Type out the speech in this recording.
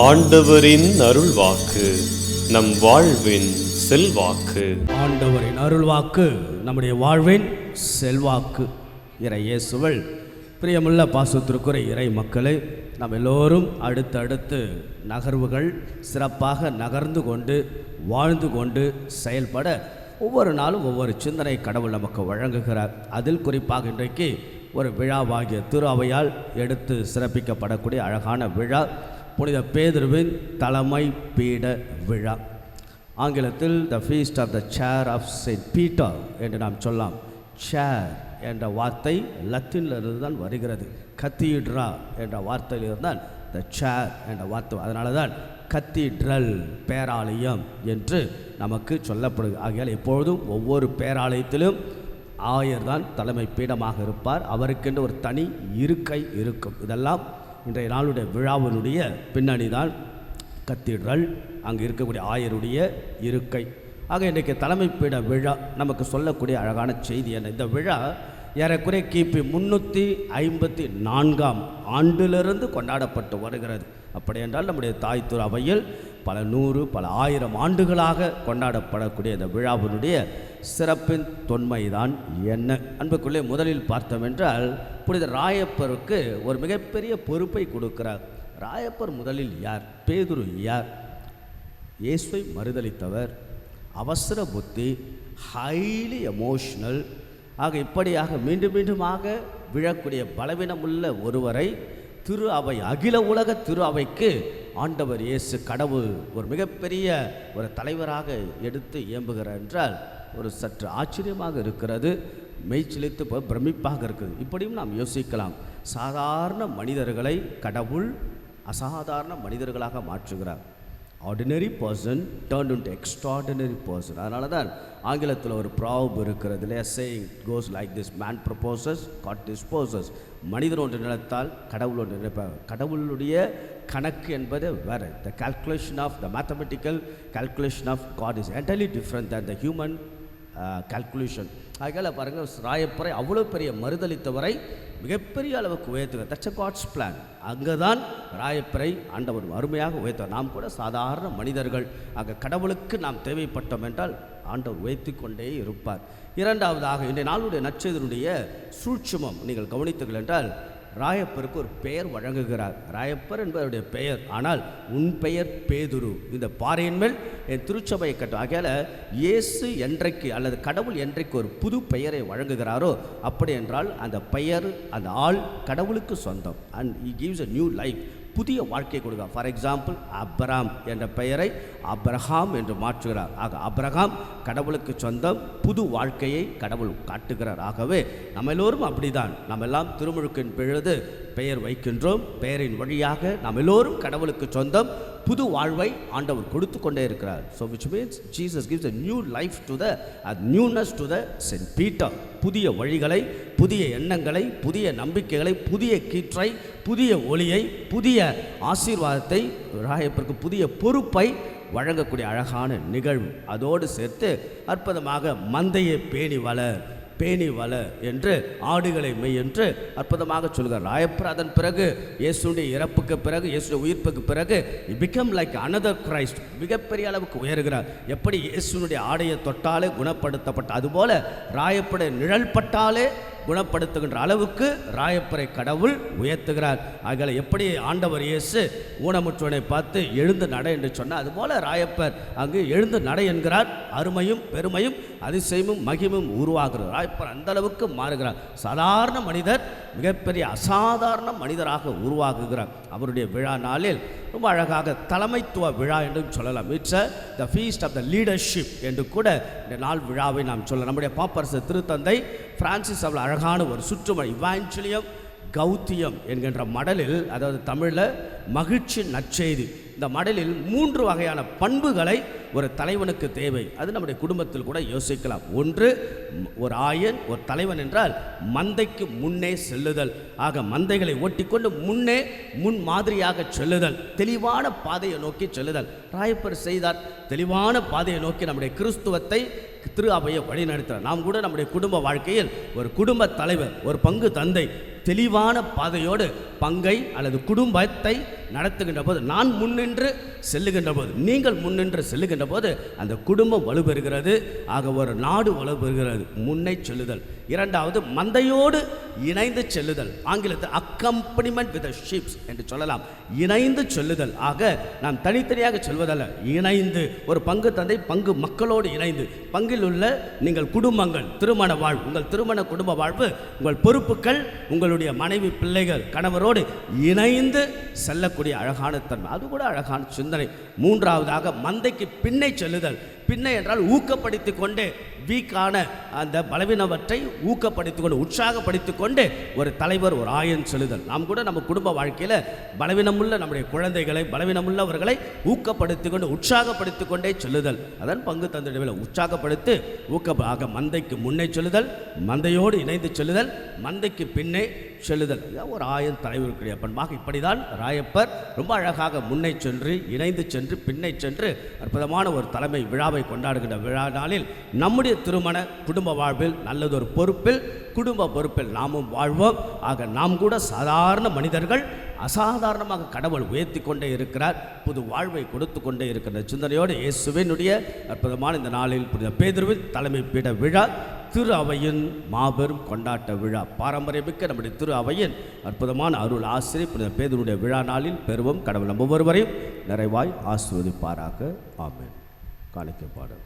ஆண்டவரின் அருள்வாக்கு நம் வாழ்வின் செல்வாக்கு. ஆண்டவரின் அருள்வாக்கு நம்முடைய வாழ்வின் செல்வாக்கு. இறை இயேசுவல் பிரியமுள்ள பாசத்திற்குறை இறை மக்களே நாம் எல்லோரும் அடுத்தடுத்து நகர்வுகள் சிறப்பாக நகர்ந்து கொண்டு வாழ்ந்து கொண்டு செயல்பட ஒவ்வொரு நாளும் ஒவ்வொரு சிந்தனை கடவுள் நமக்கு வழங்குகிறார். அதில் குறிப்பாக இன்றைக்கு ஒரு விழாவாகிய திரு அவையால் எடுத்து சிறப்பிக்கப்படக்கூடிய அழகான விழா புனித பேதுருவின் தலைமை பீட விழா. ஆங்கிலத்தில் the feast of the chair of saint Peter என்று நாம் சொல்லலாம். சேர் என்ற வார்த்தை லத்தீனிலிருந்து தான் வருகிறது. கத்தீட்ரா என்ற வார்த்தையிலிருந்து தான் த சேர் என்ற வார்த்தை. அதனால தான் கத்தீட்ரல் பேராலயம் என்று நமக்கு சொல்லப்படுது. ஆகையால் எப்பொழுதும் ஒவ்வொரு பேராலயத்திலும் ஆயர் தான் தலைமை பீடமாக இருப்பார். அவருக்கென்று ஒரு தனி இருக்கை இருக்கும். இதெல்லாம் இன்றைய நாளுடைய விழாவினுடைய பின்னணி தான் கத்தீட்ரல் அங்கே இருக்கக்கூடிய ஆயருடைய இருக்கை. ஆக இன்றைக்கு தலைமைப்பீட விழா நமக்கு சொல்லக்கூடிய அழகான செய்தி என்ன? இந்த விழா ஏறக்குறைய கிபி முன்னூற்றி ஐம்பத்தி நான்காம் ஆண்டிலிருந்து கொண்டாடப்பட்டு வருகிறது. அப்படியென்றால் நம்முடைய தாய் துறவையில் அவையில் பல நூறு பல ஆயிரம் ஆண்டுகளாக கொண்டாடப்படக்கூடிய இந்த விழாவினுடைய சிறப்பின் தொன்மைதான் என்ன? அன்புக்குள்ளே முதலில் பார்த்தோம் என்றால் புனித ராயப்பருக்கு ஒரு மிகப்பெரிய பொறுப்பை கொடுக்கிறார். ராயப்பர் முதலில் யார்? பேதுரு யார்? இயேசுவை மறுதளித்தவர் அவசர புத்தி ஹைலி எமோஷ்னல் ஆக இப்படியாக மீண்டும் மீண்டுமாக விழக்கூடிய பலவீனமுள்ள ஒருவரை திரு அவை அகில உலக திரு அவைக்கு ஆண்டவர் இயேசு கடவுள் ஒரு மிகப்பெரிய ஒரு தலைவராக எடுத்து இயம்புகிறார் என்றால் ஒரு சற்று ஆச்சரியமாக இருக்கிறது மெய்ச்சிலித்து ப- பிரமிப்பாக இருக்குது. இப்படியும் நாம் யோசிக்கலாம். சாதாரண மனிதர்களை கடவுள் அசாதாரண மனிதர்களாக மாற்றுகிறார். Ordinary person turn into extraordinary person அதனால தான் ஆங்கிலத்தில் ஒரு ப்ராப் இருக்கிறது இல்லையா saying goes like this man proposes God disposes மனிதன் ஒன்று நினைத்தால் கடவுள் ஒன்று நினைப்பார். கடவுளுடைய கணக்கு என்பது வேறு. The calculation of the mathematical calculation of God is entirely different than the human calculation அதுக்காக பாருங்கள் ராயப்பரை அவ்வளோ பெரிய மறுதளித்தவரை மிகப்பெரிய அளவுக்கு உயர்த்துக தட்ச காட்ஸ் பிளான் அங்கே தான் ராயப்பரை ஆண்டவர் அருமையாக உயர்த்துவார் நாம் கூட சாதாரண மனிதர்கள். அங்கே கடவுளுக்கு நாம் தேவைப்பட்டோம் என்றால் ஆண்டவர் உயர்த்தி கொண்டே இருப்பார். இரண்டாவதாக இன்றைய நாளுடைய நற்செய்தனுடைய சூட்சுமம் நீங்கள் கவனித்துகள் என்றால் ராயப்பருக்கு ஒரு பெயர் வழங்குகிறார். ராயப்பர் என்பவருடைய பெயர். ஆனால் உன் பெயர் பேதுரு. இந்த பாறையின் மேல் என் திருச்சபையை கட்டும். ஆகையால் இயேசு என்றைக்கு அல்லது கடவுள் என்றைக்கு ஒரு புது பெயரை வழங்குகிறாரோ அப்படி என்றால் அந்த பெயர் அந்த ஆள் கடவுளுக்கு சொந்தம். And he gives a new life புதிய வாழ்க்கை கொடுக்கிறார் ஃபார் எக்ஸாம்பிள் அப்ரஹாம் என்ற பெயரை அப்ரஹாம் என்று மாற்றுகிறார். ஆக அப்ரஹாம் கடவுளுக்கு சொந்தம் புது வாழ்க்கையை கடவுள் காட்டுகிறார். ஆகவே நம்ம எல்லோரும் அப்படிதான் நம்ம எல்லாம் திருமுழுக்கின் பொழுது பெயர் வைக்கின்றோம். பெயரின் வழியாக நாம் எல்லோரும் கடவுளுக்கு சொந்தம் புது வாழ்வை ஆண்டவர் கொடுத்து கொண்டே இருக்கிறார். So which means Jesus gives a new life to the newness to the saint Peter புதிய வழிகளை புதிய எண்ணங்களை புதிய நம்பிக்கைகளை புதிய கீற்றை புதிய ஒளியை புதிய ஆசீர்வாதத்தை ராயப்பிற்கு புதிய பொறுப்பை வழங்கக்கூடிய அழகான நிகழ்வு. அதோடு சேர்த்து அற்புதமாக மந்தையை பேணி வளர் பேணி வள என்று ஆடுகளை மெய் என்று அற்புதமாக சொல்கிறார். ராயப்பர் அதன் பிறகு இயேசுடைய இறப்புக்கு பிறகு இயேசுடைய உயிர்ப்புக்கு பிறகு பிகம் லைக் அனதர் கிரைஸ்ட் மிகப்பெரிய அளவுக்கு உயர்கிறார். எப்படி இயேசுனுடைய ஆடையை தொட்டாலே குணப்படுத்தப்பட்ட அதுபோல ராயப்படை நிழல் பட்டாலே குணப்படுத்துகின்ற அளவுக்கு ராயப்பரை கடவுள் உயர்த்துகிறார். ஆகல எப்படி ஆண்டவர் இயேசு ஊனமுற்றவனை பார்த்து எழுந்து நட என்று சொன்னால் அதுபோல ராயப்பர் அங்கு எழுந்து நட என்கிறார். அருமையும் பெருமையும் அதிசயமும் மகிமும் உருவாகிறது. ராயப்பர் அந்த அளவுக்கு மாறுகிறார். சாதாரண மனிதர் மிகப்பெரிய அசாதாரண மனிதராக உருவாகுகிறார். அவருடைய விழா நாளில் ரொம்ப அழகாக தலைமைத்துவ விழா என்றும் சொல்லலாம். It's the feast of the leadership என்று கூட இந்த நாள் விழாவை நாம் சொல்லலாம். நம்முடைய பாப்பரசு திருத்தந்தை பிரான்சிஸ் அவ்வளோ அழகான ஒரு சுற்றுமணி இவாஞ்சலியம் கௌத்தியம் என்கின்ற மடலில் அதாவது தமிழில் மகிழ்ச்சி நற்செய்தி இந்த மடலில் மூன்று வகையான பண்புகளை ஒரு தலைவனுக்கு தேவை. அது நம்முடைய குடும்பத்தில் கூட யோசிக்கலாம். ஒன்று ஒரு ஆயன் ஒரு தலைவன் என்றால் மந்தைக்கு முன்னே செல்லுதல். ஆக மந்தைகளை ஓட்டிக்கொண்டு முன்னே முன் மாதிரியாக செல்லுதல். தெளிவான பாதையை நோக்கி செல்லுதல். ராயப்பர் செய்தார். தெளிவான பாதையை நோக்கி நம்முடைய கிறிஸ்துவத்தை திரு அவையை வழிநடத்துகிறார் நாம் கூட நம்முடைய குடும்ப வாழ்க்கையில் ஒரு குடும்ப தலைவர் ஒரு பங்கு தந்தை தெளிவான பாதையோடு பங்கை அல்லது குடும்பத்தை நடத்துகின்ற போது நான் முன்னின்று செல்லுகின்ற போது நீங்கள் முன்னின்று செல்லுகின்ற போது அந்த குடும்பம் வலுப்பெறுகிறது. ஆக ஒரு நாடு வலுப்பெறுகிறது. முன்னை செல்லுதல். இரண்டாவது மந்தையோடு இணைந்து செல்லுதல். ஆங்கிலத்தில் அக்கம்பனிமெண்ட் வித் ஷிப்ஸ் என்று சொல்லலாம். இணைந்து செல்லுதல். ஆக நாம் தனித்தனியாக செல்வதல்ல. இணைந்து ஒரு பங்கு தந்தை பங்கு மக்களோடு இணைந்து. பங்கில் உள்ள நீங்கள் குடும்பங்கள் திருமண வாழ்வு. உங்கள் திருமண குடும்ப வாழ்வு உங்கள் பொறுப்புகள் உங்களுடைய மனைவி பிள்ளைகள் கணவரோடு இணைந்து செல்லக்கூடிய அழகான தன்மை. அது கூட அழகான சிந்தனை. மூன்றாவதாக மந்தைக்கு பின்னை செல்லுதல். பின்னை என்றால் ஊக்கப்படுத்தி கொண்டு வீக்கான அந்த பலவீனவற்றை ஊக்கப்படுத்திக் கொண்டு உற்சாகப்படுத்தி கொண்டு ஒரு தலைவர் ஒரு ஆயன் செல்லுதல். நாம் கூட நம்ம குடும்ப வாழ்க்கையில் பலவீனமுள்ள நம்முடைய குழந்தைகளை பலவீனமுள்ளவர்களை ஊக்கப்படுத்திக் கொண்டு உற்சாகப்படுத்தி கொண்டே செல்லுதல். அதன் பங்கு தந்திடவில்லை உற்சாகப்படுத்தி ஊக்க மந்தைக்கு முன்னே செல்லுதல் மந்தையோடு இணைந்து செல்லுதல் மந்தைக்கு பின்னே செல்லுதல். ஒரு ஆயன் தலைவருக்குரிய பண்பாக இப்படிதான் ராயப்பர் ரொம்ப அழகாக முன்னே சென்று இணைந்து சென்று பின்னே சென்று அற்புதமான ஒரு தலைமை விழாவை கொண்டாடுகின்ற விழா நாளில் நம்முடைய திருமண குடும்ப வாழ்வில் நல்லதொரு பொறுப்பில் குடும்ப பொறுப்பில் நாமும் வாழ்வோம். ஆக நாம் கூட சாதாரண மனிதர்கள் அசாதாரணமாக கடவுள் உயர்த்தி கொண்டே இருக்கிறார் புது வாழ்வை கொடுத்து கொண்டே இருக்கிற சிந்தனையோடு இயேசுவினுடைய அற்புதமான இந்த நாளில் புனித பேதர்வின் தலைமை பீட விழா திரு அவையின் மாபெரும் கொண்டாட்ட விழா. பாரம்பரியமிக்க நம்முடைய திரு அவையின் அற்புதமான அருள் ஆசிரியர் புனித பேதனுடைய விழா நாளில் பெருவும் கடவுள் நம்ம ஒவ்வொருவரையும் நிறைவாய் ஆசிர்வதிப்பாராக. ஆமேன். காணிக்கை பாடல்.